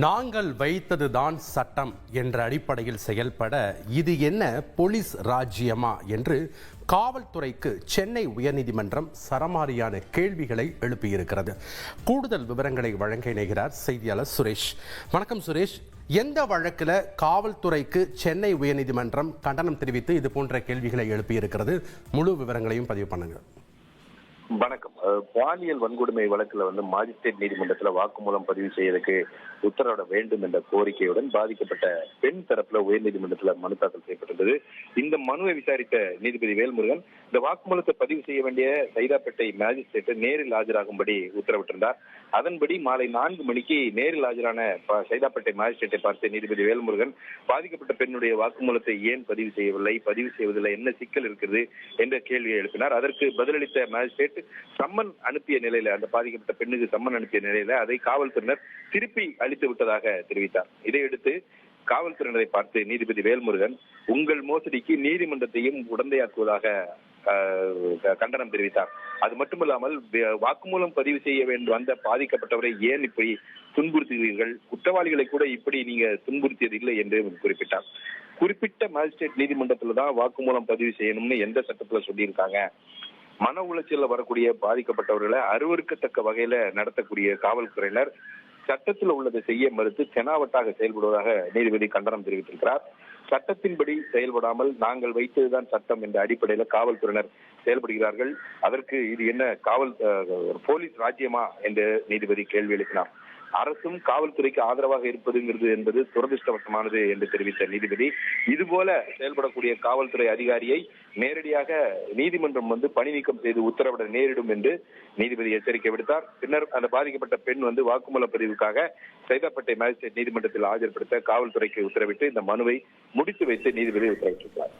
நாங்கள் வைத்ததுதான் சட்டம் என்ற அடிப்படையில் செயல்பட இது என்ன போலீஸ் ராஜ்யமா என்று காவல்துறைக்கு சென்னை உயர்நீதிமன்றம் சரமாரியான கேள்விகளை எழுப்பியிருக்கிறது. கூடுதல் விவரங்களை வழங்க இணைகிறார் செய்தியாளர் சுரேஷ். வணக்கம் சுரேஷ். எந்த வழக்கில் காவல்துறைக்கு சென்னை உயர்நீதிமன்றம் கண்டனம் தெரிவித்து இது போன்ற கேள்விகளை எழுப்பியிருக்கிறது? முழு விவரங்களையும் பதிவு பண்ணுங்கள். வணக்கம். பாலியல் வன்கொடுமை வழக்குல வந்து மாஜிஸ்ட்ரேட் நீதிமன்றத்துல வாக்குமூலம் பதிவு செய்யறதுக்கு உத்தரவிட வேண்டும் என்ற கோரிக்கையுடன் பாதிக்கப்பட்ட பெண் தரப்புல உயர்நீதிமன்றத்துல மனு தாக்கல் செய்யப்பட்டிருந்தது. இந்த மனுவை விசாரித்த நீதிபதி வேல்முருகன் இந்த வாக்குமூலத்தை பதிவு செய்ய வேண்டிய சைதாப்பேட்டை மாஜிஸ்ட்ரேட் நேரில் ஆஜராகும்படி உத்தரவிட்டிருந்தார். அதன்படி மாலை நான்கு மணிக்கு நேரில் ஆஜரான சைதாப்பேட்டை மாஜிஸ்ட்ரேட்டை பார்த்து நீதிபதி வேல்முருகன் பாதிக்கப்பட்ட பெண்ணுடைய வாக்குமூலத்தை ஏன் பதிவு செய்யவில்லை பதிவு செய்வதில் என்ன சிக்கல் இருக்கிறது என்ற கேள்வியை எழுப்பினார். அதற்கு பதிலளித்த மாஜிஸ்ட்ரேட் சம்மன் அனுப்பிய நிலையில அந்த பாதிக்கப்பட்ட பெண்ணுக்கு சம்மன் அனுப்பிய நிலையில அதை காவல்துறையினர் திருப்பி அளித்து விட்டதாக தெரிவித்தார். இதையடுத்து காவல்துறையினரை பார்த்து நீதிபதி வேல்முருகன் உங்கள் மோசடிக்கு நீதிமன்றத்தையும் உடந்தையாக்குவதாக கண்டனம் தெரிவித்தார். அது மட்டுமல்லாமல் வாக்குமூலம் பதிவு செய்ய வேண்டும் வந்த பாதிக்கப்பட்டவரை ஏன் இப்படி துன்புறுத்துகிறீர்கள்? குற்றவாளிகளை கூட இப்படி நீங்க துன்புறுத்தியது இல்லை என்று குறிப்பிட்டார். குறிப்பிட்ட மேஜிஸ்ட்ரேட் நீதிமன்றத்துல தான் வாக்குமூலம் பதிவு செய்யணும்னு எந்த சட்டத்துல சொல்லியிருக்காங்க? மன உளைச்சல்ல வரக்கூடிய பாதிக்கப்பட்டவர்களை அருவறுக்கத்தக்க வகையில நடத்தக்கூடிய காவல்துறையினர் சட்டத்தில் உள்ளதை செய்ய மறுத்து செனாவட்டாக செயல்படுவதாக நீதிபதி கண்டனம் தெரிவித்திருக்கிறார். சட்டத்தின்படி செயல்படாமல் நாங்கள் வைத்ததுதான் சட்டம் என்ற அடிப்படையில காவல்துறையினர் செயல்படுகிறார்கள். அதற்கு இது என்ன காவல் போலீஸ் ராஜ்யமா என்று நீதிபதி கேள்வி எழுப்பினார். அரசும் காவல்துறைக்கு ஆதரவாக இருப்பதுங்கிறது என்பது துரதிருஷ்டவசமானது என்று தெரிவித்த நீதிபதி. இதுபோல செயல்படக்கூடிய காவல்துறை அதிகாரியை நேரடியாக நீதிமன்றம் வந்து பணி நீக்கம் செய்து உத்தரவிட நேரிடும் என்று நீதிபதி எச்சரிக்கை விடுத்தார். பின்னர் அந்த பாதிக்கப்பட்ட பெண் வந்து வாக்குமூல பதிவுக்காக சைதாப்பேட்டை மேஜிஸ்ட்ரேட் நீதிமன்றத்தில் ஆஜர்படுத்த காவல்துறைக்கு உத்தரவிட்டு இந்த மனுவை முடித்து வைத்து நீதிபதி உத்தரவிட்டிருக்கிறார்.